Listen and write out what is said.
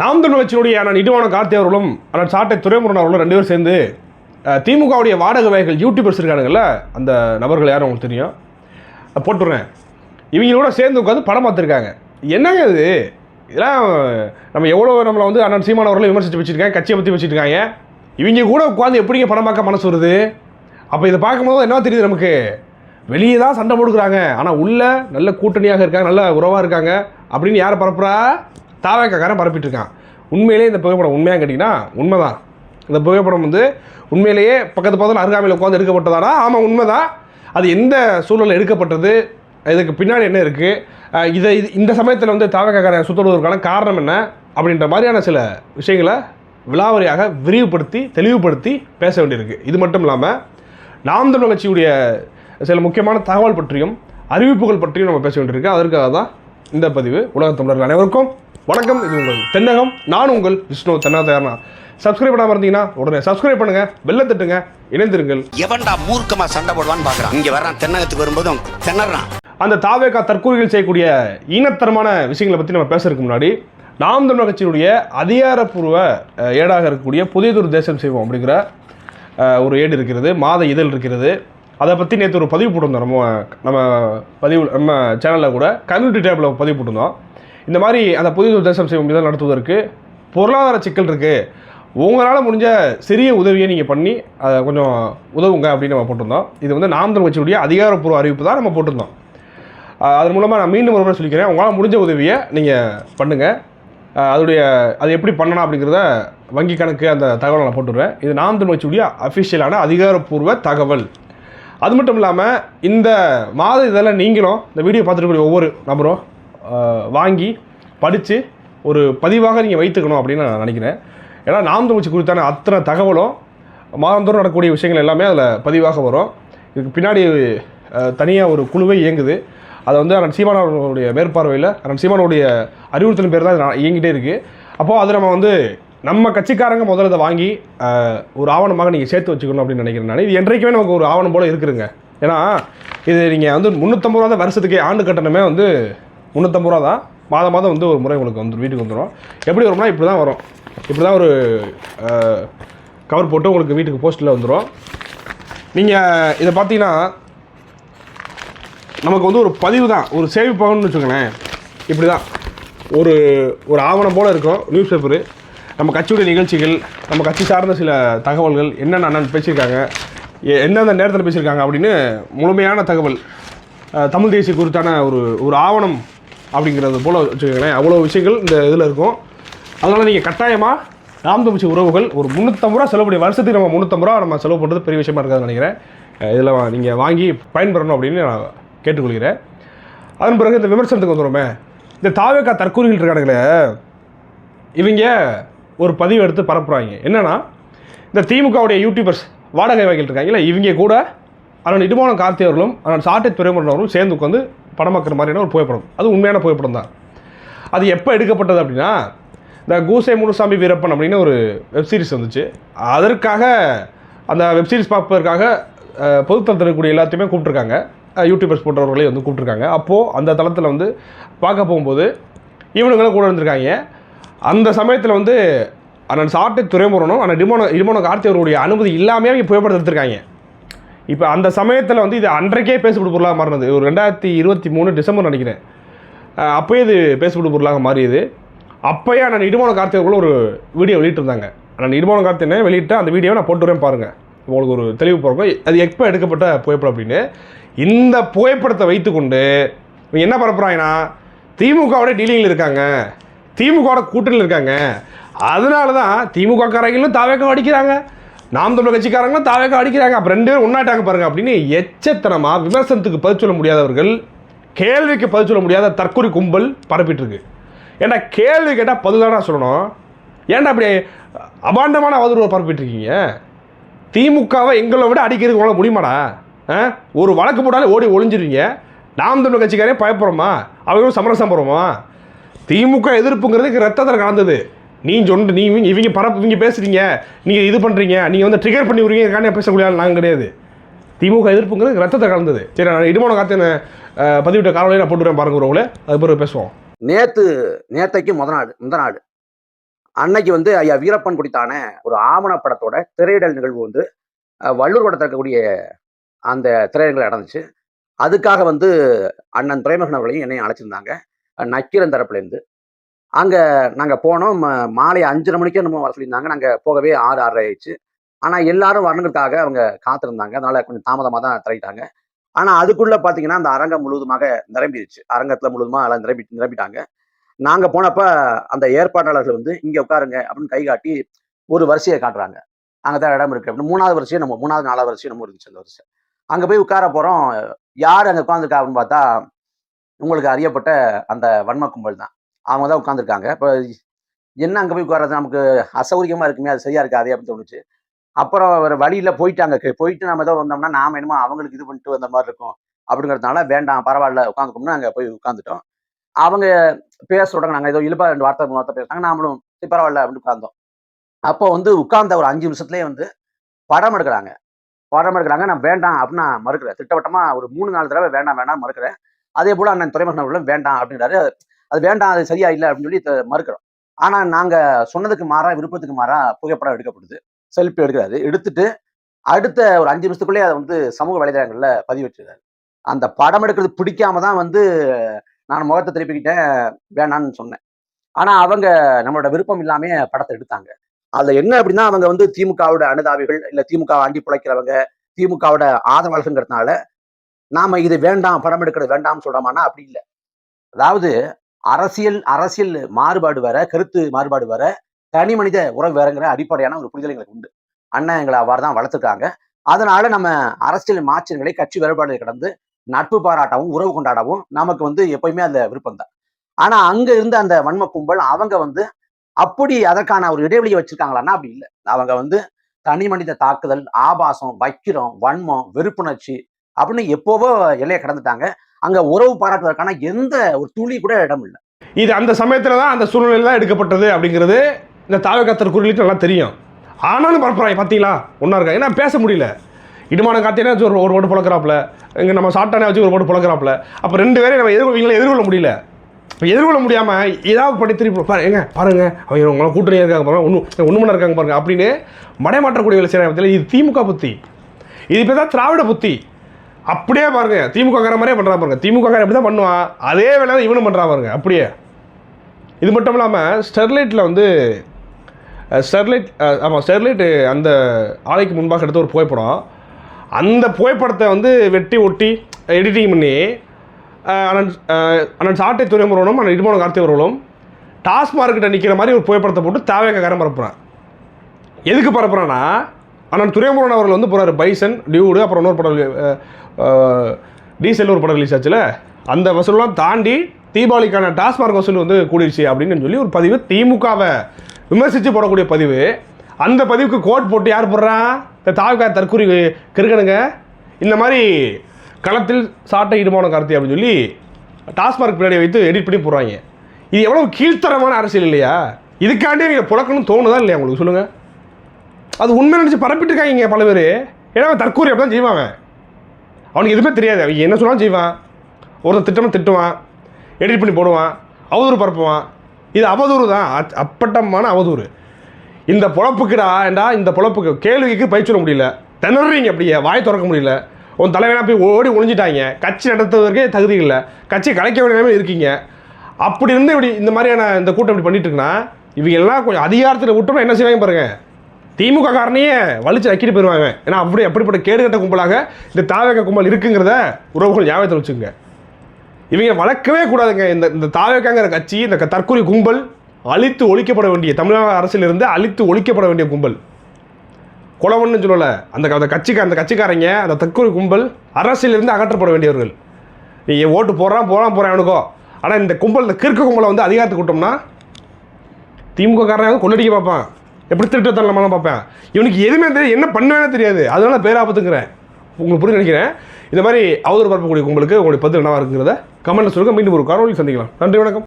நாம் தமிழ் கட்சியினுடைய அண்ணன் இடுவான கார்த்தி அவர்களும் சாட்டை துரைமுருகன் அவர்களும் ரெண்டு பேரும் சேர்ந்து திமுகவுடைய வாடகை வகைகள் யூடியூபர்ஸ் இருக்கானுங்கல்ல அந்த நபர்கள் யாரும் உங்களுக்கு தெரியும்? போட்டுடுறேன் இவங்களோட சேர்ந்து உட்காந்து படம் பார்த்துருக்காங்க. என்னங்க இது? இதெல்லாம் நம்ம எவ்வளோ நம்மளை வந்து அண்ணன் சீமானவர்களும் அவர்களை விமர்சித்து வச்சுருக்காங்க கட்சியை பற்றி வச்சுருக்காங்க. இவங்க கூட உட்காந்து எப்படிங்க படம் பார்க்க மனசு வருது? அப்போ இதை பார்க்கும்போது என்ன தெரியுது நமக்கு? வெளியே தான் சண்டை போடுக்குறாங்க ஆனால் உள்ளே நல்ல கூட்டணியாக இருக்காங்க நல்ல உறவாக இருக்காங்க. அப்படின்னு யாரை பரப்புறா? தாவேக்காரன் பரப்பிட்டு இருக்கான் உண்மையிலேயே இந்த புகைப்படம் உண்மையாக கேட்டிங்கன்னா உண்மைதான். இந்த புகைப்படம் வந்து உண்மையிலேயே பக்கத்து பக்கத்தில் அருகாமையில் உட்காந்து எடுக்கப்பட்டதானா ஆமாம் உண்மைதான். அது எந்த சூழலில் எடுக்கப்பட்டது? இதுக்கு பின்னாடி என்ன இருக்குது இதை இது இந்த சமயத்தில் வந்து தாவக்காரன் சுற்றுவதற்கான காரணம் என்ன? அப்படின்ற மாதிரியான சில விஷயங்களை விலாவரியாக விரிவுபடுத்தி தெளிவுபடுத்தி பேச வேண்டியிருக்கு. இது மட்டும் இல்லாமல் நாம் தமிழ் கட்சியுடைய சில முக்கியமான தகவல் பற்றியும் அறிவிப்புகள் பற்றியும் நம்ம பேச வேண்டியிருக்கு. அதற்காக தான் இந்த பதிவு உலகத் தமிழர்கள் அனைவருக்கும் வணக்கம். இது உங்கள் தென்னகம். நான் உங்கள் விஷ்ணு தென்னாதயாரனா. சப்ஸ்கிரைப் பண்ணாமல் இருந்தீங்கன்னா உடனே சப்ஸ்கிரைப் பண்ணுங்க பெல்ல தட்டுங்க இணைந்திருங்கள். எவன்டா மூர்க்கமா சண்டை போடுவான்னு பாக்குறான். இங்க வர்றான் தென்னகத்துக்கு வரும்போதும் திணறான். அந்த தாவேகா தற்கூறிகள் செய்யக்கூடிய ஈனத்தரமான விஷயங்களை பற்றி நம்ம பேசுறதுக்கு முன்னாடி நாம் தமிழர் கட்சியினுடைய அதிகாரப்பூர்வ ஏடாக இருக்கக்கூடிய புதியதொரு தேசம் செய்வோம் அப்படிங்கிற ஒரு ஏடு இருக்கிறது மாத இதழ் இருக்கிறது. அதை பற்றி நேற்று ஒரு பதிவு போட்டிருந்தோம். நம்ம நம்ம பதிவு நம்ம சேனலில் கூட கம்யூனிட்டி டேப்பில் பதிவு போட்டிருந்தோம். இந்த மாதிரி அந்த புதிய தேசம் செய்வோம் இதழ் நடத்துவதற்கு பொருளாதார சிக்கல் இருக்குது உங்களால் முடிஞ்ச சிறிய உதவியை நீங்கள் பண்ணி அதை கொஞ்சம் உதவுங்க அப்படின்னு நம்ம போட்டிருந்தோம். இது வந்து நாம் தமிழர் கட்சியுடைய அதிகாரப்பூர்வ அறிவிப்பு தான் நம்ம போட்டிருந்தோம். அதன் மூலமாக நான் மீண்டும் ஒரு முறை சொல்லிக்கிறேன். உங்களால் முடிஞ்ச உதவியை நீங்கள் பண்ணுங்கள் அதோடைய அது எப்படி பண்ணணும் அப்படிங்கிறத வங்கி கணக்கு அந்த தகவலை நான் போட்டுடுறேன். இது நாம் தமிழ் கட்சியுடைய அஃபிஷியலான அதிகாரப்பூர்வ தகவல். அது மட்டும் இல்லாமல் இந்த மாத இதெல்லாம் நீங்களும் இந்த வீடியோ பார்த்துருக்கக்கூடிய ஒவ்வொரு நபரும் வாங்கி படித்து ஒரு பதிவாக நீங்கள் வைத்துக்கணும் அப்படின்னு நான் நினைக்கிறேன். ஏன்னா நாம் தமிழ் குறித்தான அத்தனை தகவலும் மாதந்தோறும் நடக்கக்கூடிய விஷயங்கள் எல்லாமே அதில் பதிவாக வரும். இதுக்கு பின்னாடி தனியாக ஒரு குழுவே இயங்குது. அதை வந்து அண்ணன் சீமானவர்களுடைய மேற்பார்வையில் அண்ணன் சீமானுடைய அறிவுறுத்தலின் பேர் தான் இயங்கிட்டே இருக்குது அப்போது அது நம்ம வந்து நம்ம கட்சிக்காரங்க முதல்ல இதை வாங்கி ஒரு ஆவணமாக நீங்கள் சேர்த்து வச்சுக்கணும் அப்படின்னு நினைக்கிறேன் நான். இது என்றைக்குமே நமக்கு ஒரு ஆவணம் போல் இருக்குதுங்க. ஏன்னா இது நீங்கள் வந்து முந்நூற்றம்பது ரூபா தான் வருஷத்துக்கு ஆண்டு கட்டணமே வந்து முந்நூற்றம்பது ரூபா தான். மாதம் மாதம் வந்து ஒரு முறை உங்களுக்கு வந்து வீட்டுக்கு வந்துடும் எப்படி வரும்னா இப்படி தான் வரும். இப்படி தான் ஒரு கவர் போட்டு உங்களுக்கு வீட்டுக்கு போஸ்ட்டில் வந்துடும் நீங்கள் இதை பார்த்தீங்கன்னா நமக்கு வந்து ஒரு பதிவு தான். ஒரு சேமிப்பகம்னு வச்சுக்கோங்களேன். இப்படி தான். ஒரு ஒரு ஆவணம் போல் இருக்கும் நியூஸ் பேப்பரு நம்ம கட்சியுடைய நிகழ்ச்சிகள் நம்ம கட்சி சார்ந்த சில தகவல்கள் என்னென்ன அண்ணன் பேசியிருக்காங்க எந்தெந்த நேரத்தில் பேசியிருக்காங்க அப்படின்னு முழுமையான தகவல் தமிழ் தேசிய குறித்தான ஒரு ஒரு ஆவணம் அப்படிங்கிறது போல் வச்சுக்கோங்களேன். அவ்வளோ விஷயங்கள் இந்த இதில் இருக்கும். அதனால் நீங்கள் கட்டாயமாக நாம் உறவுகள் ஒரு முந்நூற்றம்பது ரூபா செலவு பண்ணி வருஷத்துக்கு நம்ம முந்நூற்றம்பது ரூபா நம்ம செலவு பண்ணுறது பெரிய விஷயமா இருக்காதுன்னு நினைக்கிறேன். இதில் நீங்கள் வாங்கி பயன்பெறணும் அப்படின்னு நான் கேட்டுக்கொள்கிறேன். அதன் பிறகு இந்த விமர்சனத்துக்கு வந்துடுமே இந்த தாவேக்கா தற்கூறிகள் இருக்கானுங்களே இவங்க ஒரு பதிவு எடுத்து பரப்புகிறாங்க என்னென்னா இந்த திமுகவுடைய யூடியூபர்ஸ் வாடகை வகைகள் இருக்காங்கல்ல இவங்க கூட அண்ணன் இடுமான கார்த்தி அவர்களும் அண்ணன் சாட்டை துறைமுருகன் அவர்களும் சேர்ந்து உட்காந்து படமாக்குற மாதிரியான ஒரு புகைப்படம். அது உண்மையான புகைப்படம் தான். அது எப்போ எடுக்கப்பட்டது அப்படின்னா இந்த கூசை முனுசாமி வீரப்பன் அப்படின்னு ஒரு வெப்சீரிஸ் வந்துச்சு. அதற்காக அந்த வெப்சீரிஸ் பார்ப்பதற்காக அஹ், எல்லாத்தையுமே கூப்பிட்ருக்காங்க யூடியூபர்ஸ் போன்றவர்களையும் வந்து கூப்பிட்ருக்காங்க அப்போது அந்த தளத்தில் வந்து பார்க்க போகும்போது இவனுங்களும் கூட இருந்திருக்காங்க. அந்த சமயத்தில் வந்து அண்ணன் சாப்பிட்டு துறைமுருகனும் அண்ணன் டிமோனோ இடுமோனோ கார்த்தி அவருடைய அனுமதி இல்லாமல் அவங்க புகைப்படம் எடுத்திருக்காங்க. இப்போ அந்த சமயத்தில் வந்து இது அன்றைக்கே பேசப்படும் பொருளாக மாறினது. ஒரு ரெண்டாயிரத்தி இருபத்தி மூணு டிசம்பர் நினைக்கிறேன். அப்போயே இது பேசப்படும் பொருளாக மாறியது. அப்போயே அண்ணன் இடுமான கார்த்தி அவர்கள் ஒரு வீடியோ வெளியிட்டிருந்தாங்க. நான் இடுமான என்ன வெளியிட்டு அந்த வீடியோவை நான் போட்டு வரேன் பாருங்கள் உங்களுக்கு ஒரு தெளிவு பிறக்கும். அது எப்போ எடுக்கப்பட்ட புகைப்படம் அப்படின்னு. இந்த புகைப்படத்தை வைத்துக்கொண்டு இவங்க என்ன பரப்புகிறாங்கன்னா திமுகவோட டீலிங்கில் இருக்காங்க. திமுகவோட கூட்டணியில் இருக்காங்க. அதனால தான் திமுக காரங்களும் தாவேக்கம் அடிக்கிறாங்க. நாம் தமிழர் கட்சிக்காரங்களும் தாவேக்கம் அடிக்கிறாங்க. அப்போ ரெண்டு பேரும் ஒன்றாட்டாங்க பாருங்கள் அப்படின்னு எச்சத்தனமாக விமர்சனத்துக்கு பதில் சொல்ல முடியாதவர்கள் கேள்விக்கு பதில் சொல்ல முடியாத தற்கொலை கும்பல் பரப்பிட்டுருக்கு. ஏன்னா ஏன்டா கேள்வி கேட்டால் பதில் தானே சொல்லணும்? ஏன்டா அப்படி அபாண்டமான அவதூறு பரப்பிட்டுருக்கீங்க? திமுகவை எங்களை விட அடிக்கிறதுக்கு உங்களால் முடியுமாடா? ஆ? ஒரு வழக்கு போட்டாலே ஓடி ஒளிஞ்சிருவீங்க. நாம் தமிழர் கட்சிக்காரே பயப்படுறோமா? அவங்களும் சமரசம் போகிறோமா திமுக எதிர்ப்புங்கிறதுக்கு ரத்தத்தில் கலந்தது. நீ சொன்ன நீ இவங்க இவங்க பரப்பு இவங்க பேசுறீங்க. நீங்கள் இது பண்ணுறீங்க நீங்கள் வந்து ட்ரிகர் பண்ணி விடுறீங்க பேசக்கூடிய ஆள் நாங்கள் கிடையாது. திமுக எதிர்ப்புங்கிறது ரத்தத்தை கலந்தது. சரி நான் இடுமான காத்தின பதிவிட்ட காலையில் நான் போட்டுறேன் பாருங்க உறவுகளே அது பிறகு பேசுவோம். நேற்று நேத்தைக்கு முத நாடு முந்த நாடு அன்னைக்கு வந்து ஐயா வீரப்பன் குடித்தான ஒரு ஆவணப்படத்தோட திரையிடல் நிகழ்வு வந்து வள்ளூர் படத்தில் இருக்கக்கூடிய அந்த திரையரங்கில் நடந்துச்சு. அதுக்காக வந்து அண்ணன் துறைமுகன் அவர்களையும் என்னையும் அழைச்சிருந்தாங்க. நக்கீரன் தரப்புலேருந்து. அங்கே நாங்கள் போனோம். மாலை அஞ்சரை மணிக்கே நம்ம வர சொல்லியிருந்தாங்க. நாங்கள் போகவே ஆறு ஆறரை ஆயிடுச்சு. ஆனால் எல்லாரும் வரணுங்கிறதுக்காக அவங்க காத்திருந்தாங்க. அதனால் கொஞ்சம் தாமதமாக தான் திரையிட்டாங்க. ஆனால் அதுக்குள்ளே பார்த்தீங்கன்னா அந்த அரங்கம் முழுவதுமாக நிரம்பிடுச்சு. அரங்கத்தில் முழுவதுமாக எல்லாம் நிரம்பி நிரம்பிட்டாங்க. நாங்கள் போனப்ப அந்த ஏற்பாட்டாளர்கள் வந்து இங்கே உட்காருங்க அப்படின்னு கை காட்டி ஒரு வரிசையை காட்டுறாங்க. அங்கே தான் இடம் இருக்குது அப்படின்னு. மூணாவது வரிசையை நம்ம மூணாவது நாலாவது வரிசையும் நம்ம இருந்துச்சு அந்த வரிசை. அங்கே போய் உட்கார போகிறோம் யார் அங்கே உட்காந்துருக்கா அப்படின்னு பார்த்தா உங்களுக்கு அறியப்பட்ட அந்த வன்ம கும்பல் தான். அவங்க தான் உட்காந்துருக்காங்க இப்போ என்ன அங்கே போய் உட்கார்றது? நமக்கு அசௌரியமாக இருக்குமே அது சரியா இருக்காது அப்படின்னு தோணுச்சு. அப்புறம் வேறு வழியில் போயிட்டாங்க. போயிட்டு நம்ம ஏதோ வந்தோம்னா நாம என்னமோ அவங்களுக்கு இது பண்ணிட்டு வந்த மாதிரி இருக்கும் அப்படிங்கிறதுனால வேண்டாம் பரவாயில்ல உட்காந்துக்கோம்னு அங்கே போய் உட்காந்துட்டோம் அவங்க பேச தொடங்க நாங்கள் ஏதோ இழுப்பா ரெண்டு வார்த்தை மூணு வார்த்தை பேசுகிறாங்க நாமளும் சரி பரவாயில்ல அப்படின்னு உட்காந்தோம் அப்போ வந்து உட்கார்ந்த ஒரு அஞ்சு நிமிஷத்துலேயே வந்து படம் எடுக்கிறாங்க. படம் எடுக்கிறாங்க. நான் வேண்டாம் அப்படின்னு நான் மறுக்கிறேன். திட்டவட்டமாக ஒரு மூணு நாலு தடவை வேண்டாம் வேண்டாம் மறுக்கிறேன். அதே போல் அண்ணன் துறைமுகன் அவர்களும் வேண்டாம் அப்படின்றாரு அது வேண்டாம் அது சரியா இல்லை அப்படின்னு சொல்லி மறுக்கிறோம். ஆனால் நாங்கள் சொன்னதுக்கு மாறா விருப்பத்துக்கு மாறா புகைப்படம் எடுக்கப்படுது செல்ஃபி எடுக்கிறாரு. எடுத்துட்டு அடுத்த ஒரு அஞ்சு நிமிஷத்துக்குள்ளேயே அதை வந்து சமூக வலைதளங்களில் பதிவிட்டுறாரு அந்த படம் எடுக்கிறது பிடிக்காம தான் வந்து நான் முகத்தை திருப்பிக்கிட்டேன் வேணான்னு சொன்னேன். ஆனால் அவங்க நம்மளோட விருப்பம் இல்லாமே படத்தை எடுத்தாங்க. அதில் என்ன அப்படின்னா அவங்க வந்து திமுகவோட அனுதாபிகள் இல்லை திமுக ஆண்டி பிழைக்கிறவங்க திமுகவோட ஆதரவாளர்கள்ங்கிறதுனால நாம இது வேண்டாம் படம் எடுக்கிறது வேண்டாம்னு சொல்றோமானா அப்படி இல்லை. அதாவது அரசியல் அரசியல் மாறுபாடு வேற கருத்து மாறுபாடு வேற தனி மனித உறவு வேறங்கிற அடிப்படையான ஒரு புரிதல் எங்களுக்கு உண்டு. அண்ணன் எங்களை அவ்வாறு தான் வளர்த்துருக்காங்க. அதனால நம்ம அரசியல் மாற்றங்களை கட்சி வேறுபாடுகளை கடந்து நட்பு பாராட்டவும் உறவு கொண்டாடவும் நமக்கு வந்து எப்பயுமே அந்த விருப்பம் தான். ஆனா அங்க இருந்த அந்த வன்ம கும்பல் அவங்க வந்து அப்படி அதற்கான ஒரு இடைவெளியை வச்சிருக்காங்களான்னா அப்படி இல்லை. அவங்க வந்து தனி மனித தாக்குதல் ஆபாசம் வக்கிரம் வன்மம் வெறுப்புணர்ச்சி அப்படின்னு எப்போவோ எல்லையை கடந்துட்டாங்க. அங்க உறவு பாராட்டுவதற்கான எந்த ஒரு துளி கூட இடம் இல்லை. இது அந்த சமயத்தில் தான் அந்த சூழ்நிலை தான் எடுக்கப்பட்டது அப்படிங்கிறது இந்த தாவகத்தர் குறிலிட்டு நல்லா தெரியும். ஆனாலும் பரப்புறாங்க பார்த்தீங்களா ஒன்றா இருக்கா? ஏன்னா பேச முடியல. இடுமான காத்தினா வச்சு ஒரு ஒரு ஓட்டு புழக்கிறாப்புல இங்கே நம்ம சாப்பிட்டானே வச்சு ஒரு ஓட்டு பழக்கிறாப்புல அப்போ ரெண்டு பேரையும் நம்ம எதிர்கொள்ள எதிர்கொள்ள முடியல. இப்போ எதிர்கொள்ள முடியாமல் ஏதாவது படி திருப்பி பாரு எங்க பாருங்க. அவங்க உங்களை கூட்டணி இருக்காங்க பாருங்க. ஒன்று ஒன்று மணி இருக்காங்க பாருங்க அப்படின்னு மடைமாற்றக்கூடிய வேலை இது திமுக புத்தி. இது இப்போ தான் திராவிட புத்தி. அப்படியே பாருங்க திமுக மாதிரியே பண்ணுறா பாருங்க. திமுக எப்படி தான் பண்ணுவான் அதே வேலை இவனும் பண்ணுறா பாருங்க அப்படியே. இது மட்டும் இல்லாமல் ஸ்டெர்லைட்டில் வந்து ஸ்டெர்லைட் ஆமாம் ஸ்டெர்லைட்டு அந்த ஆலைக்கு முன்பாக எடுத்த ஒரு புகைப்படம். அந்த புகைப்படத்தை வந்து வெட்டி ஒட்டி எடிட்டிங் பண்ணி அண்ணன் அண்ணன் சாட்டை துறைமுருகனும் அண்ணன் இடுமான கார்த்திகர்களும் டாஸ்மார்க்கிட்ட நிற்கிற மாதிரி ஒரு புகைப்படத்தை போட்டு தேவையாக கரம் பரப்புறான். எதுக்கு பரப்புறான்னா ஆனால் துரைமுருகன் அவர்கள் வந்து போகிறார் பைசன் டியூடு அப்புறம் இன்னொரு படம் டீசல் ஒரு படம் ரிலீஸ் ஆச்சுல. அந்த வசூலாம் தாண்டி தீபாவளிக்கான டாஸ்மார்க் வசூல் வந்து கூடிருச்சு அப்படின்னு சொல்லி ஒரு பதிவு திமுகவை விமர்சித்து போடக்கூடிய பதிவு. அந்த பதிவுக்கு கோட் போட்டு யார் போடுறா? இந்த தாவுக்கா தற்கூரி கிருக்கணுங்க இந்த மாதிரி களத்தில் சாட்டை இடுமான கார்த்தி அப்படின்னு சொல்லி டாஸ்மார்க் பின்னாடி வைத்து எடிட் பண்ணி போடுறாங்க. இது எவ்வளோ கீழ்த்தரமான அரசியல் இல்லையா? இதுக்காண்டி நீங்கள் புழக்கணும்னு தோணுதா இல்லையா உங்களுக்கு? சொல்லுங்கள் அது உண்மை நினச்சி பரப்பிட்டு இருக்காங்க பல பேர். ஏன்னா அவன் தற்கூரி அப்படி தான் செய்வான் அவனுக்கு எதுவுமே தெரியாது. அவன் என்ன சொன்னாலும் செய்வான். ஒருத்தர் திட்டமாக திட்டுவான். எடிட் பண்ணி போடுவான். அவதூறு பரப்புவான். இது அவதூறு தான். அச்- அப்பட்டமான அவதூறு. இந்த பொழப்புக்குடா ஏண்டா இந்த பொழப்புக்கு கேள்விக்கு பயிற்சி சொல்ல முடியல. திணறீங்க அப்படியே. வாய் திறக்க முடியல. உன் தலைவனா போய் ஓடி ஒழிஞ்சிட்டாங்க கட்சி நடத்துவதற்கே தகுதி இல்லை. கட்சி கலைக்க வேண்டிய இருக்கீங்க. அப்படி இருந்து இப்படி இந்த மாதிரியான இந்த கூட்டம் இப்படி பண்ணிட்டு இருக்குன்னா இவங்க எல்லாம் கொஞ்சம் அதிகாரத்தில் விட்டோம்னா என்ன செய்வாங்க பாருங்கள் திமுக காரனையே வலிச்சு அக்கிட்டு போயிடுவாங்க ஏன்னா அப்படி அப்படிப்பட்ட கேடுகட்ட கும்பலாக இந்த தாவேக கும்பல் இருக்குங்கிறத உறவுகள் ஞாபகத்தில் வச்சுங்க இவங்க வளர்க்கவே கூடாதுங்க. இந்த இந்த தாவேக்காங்கிற கட்சி இந்த க- தற்கொலை கும்பல் அழித்து ஒழிக்கப்பட வேண்டிய தமிழக அரசிலிருந்து அழித்து ஒழிக்கப்பட வேண்டிய கும்பல். குலவன்னு சொல்லலை. அந்த அந்த கட்சிக்கு அந்த கட்சிக்காரங்க அந்த தற்கொலை கும்பல் அரசியலிருந்து அகற்றப்பட வேண்டியவர்கள். நீ ஓட்டு போடுறான் போகலாம் போகிறான் அவனுக்கோ. ஆனால் இந்த கும்பல் இந்த கிறுக்கு கும்பலை வந்து அதிகாரத்துக்கு விட்டோம்னா திமுக காரனை வந்து கொள்ளடிக்க பார்ப்பான். எப்படி திருட்டத்தனமான பார்ப்பேன். இவனுக்கு எதுவுமே தெரியாது என்ன பண்ணுவேனே தெரியாது. அதனால பேராபத்துங்கிறேன் உங்களுக்கு புரிஞ்சு நினைக்கிறேன். இந்த மாதிரி அவதூறு பரப்பக்கூடிய உங்களுக்கு உங்களுடைய பதில் என்னவாக இருக்குங்கிறத கமெண்ட்டில் சொல்லுங்கள் மீண்டும் ஒரு காரணி சந்திக்கலாம். நன்றி வணக்கம்.